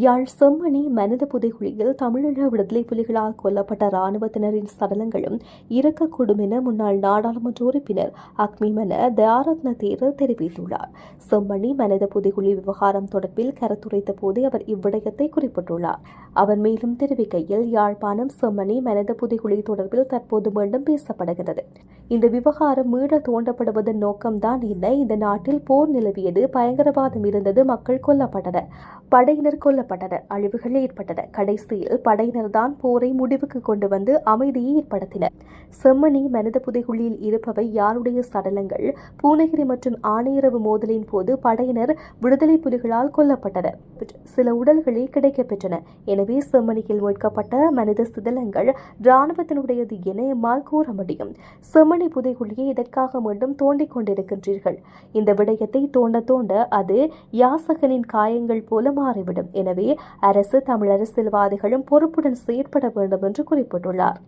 யாழ் செம்மணி மனித புதைகுழியில் தமிழீழ விடுதலை புலிகளால் கொல்லப்பட்ட இராணுவத்தினரின் சடலங்களும் இருக்கக்கூடும் என முன்னாள் நாடாளுமன்ற உறுப்பினர் அக்மிமன தயாரத்ன தேரர் தெரிவித்துள்ளார். செம்மணி மனித புதைகுழி விவகாரம் தொடர்பில் கருத்துரைத்த போது அவர் இவ்விடயத்தை குறிப்பிட்டுள்ளார். அவர் மேலும் தெரிவிக்கையில் யாழ்ப்பாணம் செம்மணி மனித புதைகுழி தொடர்பில் தற்போது மீண்டும் பேசப்படுகிறது இந்த விவகாரம் மீள தோண்டப்படுவதன் நோக்கம்தான் என்ன? இந்த நாட்டில் போர் நிலவியது பயங்கரவாதம் இருந்தது மக்கள் கொல்லப்பட்டனர். படையினர் கொல்லப்பட்டனர் அழிவுகள் ஏற்பட்டன. கடைசியில் படையினர் தான் போரை முடிவுக்கு கொண்டு வந்து அமைதியை ஏற்படுத்தினர் செம்மணி மனித புதைகுழியில் இருப்பவை யாருடைய சடலங்கள்? பூனகிரி மற்றும் ஆணையரவு மோதலின் போது படையினர் விடுதலை புலிகளால் கொல்லப்பட்டனர் சில உடல்களே கிடைக்கப்பெற்றன. எனவே செம்மணியில் மீட்கப்பட்ட மனித சிதலங்கள் இராணுவத்தினுடையது என எம்மால் கூற முடியும். செம்மணி புதைகுழியை இதற்காக மீண்டும் தோண்டிக் கொண்டிருக்கின்றீர்கள். இந்த விடயத்தை தோண்ட தோண்ட அது யாசகனின் காயங்கள் போல மாறிவிடும் எனவே அரசு தமிழரசியல்வாதிகளும் பொறுப்புடன் செயற்பட வேண்டும் என்று குறிப்பிட்டுள்ளார்.